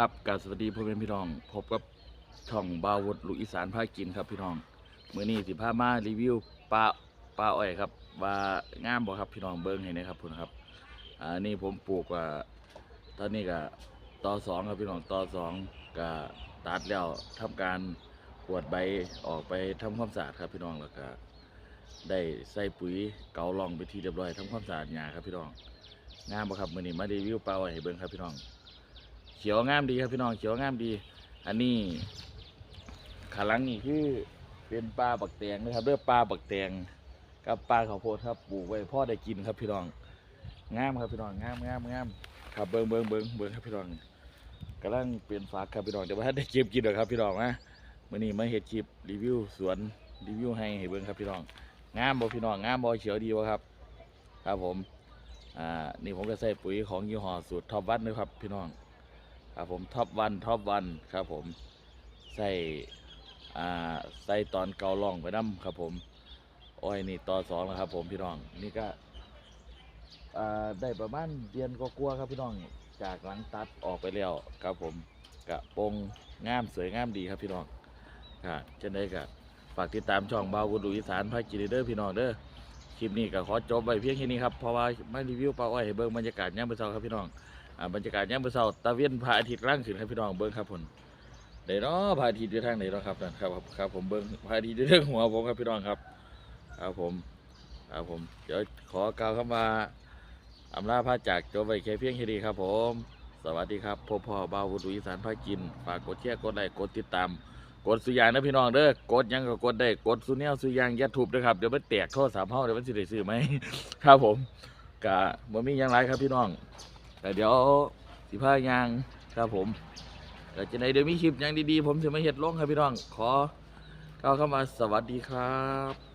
ครับกาสวัสดีพ่อแม่พี่น้อง พบกับช่องบาวดลูกอีสานภาคกินครับพี่น้องมื้อนี้สิพามารีวิวปลาปลาอ้อยครับ ว่างามบ่ครับพี่น้องเบิ่งให้นะครับพุ่นครับอ่านี่ผมปลูกว่าตอนนี้ก็ต่อสองครับพี่น้องต่อสองก็ตัดแล้วทำการขวดใบออกไปทำความสะอาดครับพี่น้องแล้วก็ได้ใส่ปุ๋ยเกาลองไปที่เรียบร้อยทำความสะอาดหญ้าครับพี่น้องงามบ่ครับมื้อนี้มารีวิวปลาอ้อยให้เบิ่งครับพี่น้อง ขียวงามดีครับพี่น้องเขียวงามดี อันนี้ขาลังนี่คือเป็นปลาบักแตงนะครับเด้อปลาบักแตงกับปลาข้าวโพดครับปลูกไว้พ่อได้กินครับพี่น้องงามครับพี่น้องงามงามงามครับเบิ้งเบิ้งเบิ้งเบิ้งครับพี่น้องกำลังเป็นฝากครับพี่น้องเดี๋ยวว่าได้เก็บกินเด้อครับพี่น้องนะมื่อนี้มาเฮ็ดคลิปรีวิวสวนรีวิวให้ให้เบิ้งครับพี่น้องงามบ่พี่น้องงามบ่เขียวดีบ่ครับ ครับผมอ่านี่ผมก็ใส่ปุ๋ยของยี่ห้อสูตรท็อปวัดนะครับพี่น้อง ครับผมท็อปวันท็อปวันครับผมใส่อ่าใส่ตอนเกาล่องไปน้ำครับผมอ้อยนี่ต่อสองแล้วครับ ผมพี่น้องนี่ก็อ่าได้ประมาณเดือนก็กลัวครับพี่น้องจากหลังตัดออกไปแล้วครับผมกะปงงามสวยงามดีครับพี่น้องค่ะเช่นใดก็ฝากติดตามช่องเบาวกุดูอีสานภาคกิริเดอร์พี่น้องเด้อคลิปนี้ก็ขอจบไปเพียงแค่นี้ครับเพราะว่าไมารีวิวปลาอ้อยให้เบิ่งบรรยากาศยามมือเช้าครับพี่น้อง บรรยากาศยามมื้อเช้าตะเวียนพระอาทิตย์ร่างขึ้นครับพี่น้องเบิ่งครับผมเดี๋ยวเนาะพระอาทิตย์อยู่ทางไหนเนาะครับนั่นครับครับครับผมเบิ่งพระอาทิตย์อยู่ทางหัวผมครับพี่น้องครับครับผมครับผมเดี๋ยวขอกล่าวคำว่าอำลาพระจากจบไปแค่เพียงแค่นี้ครับผม สวัสดีครับพ่อพ่อบ่าววุฒิอีสานภากิน ฝากกดแชร์กดไลค์กดติดตาม กดสุยางนะพี่น้องเด้อกดยังก็กดได้กดสุแนวสุยางย่าทุบนะครับเดี๋ยวมันแตกโทรศัพท์เฮาเดี๋ยวมันสิได้ซื้อไหมครับผมกะบ่มียังไรครับพี่น้อง แต่เดี๋ยวสิพายางครับผมแต่จะในเดี๋ยวมีคลิปยังดีๆ ผมจะมาเห็ดลงครับพี่น้อง ขอกล่าวเข้ามาสวัสดีครับ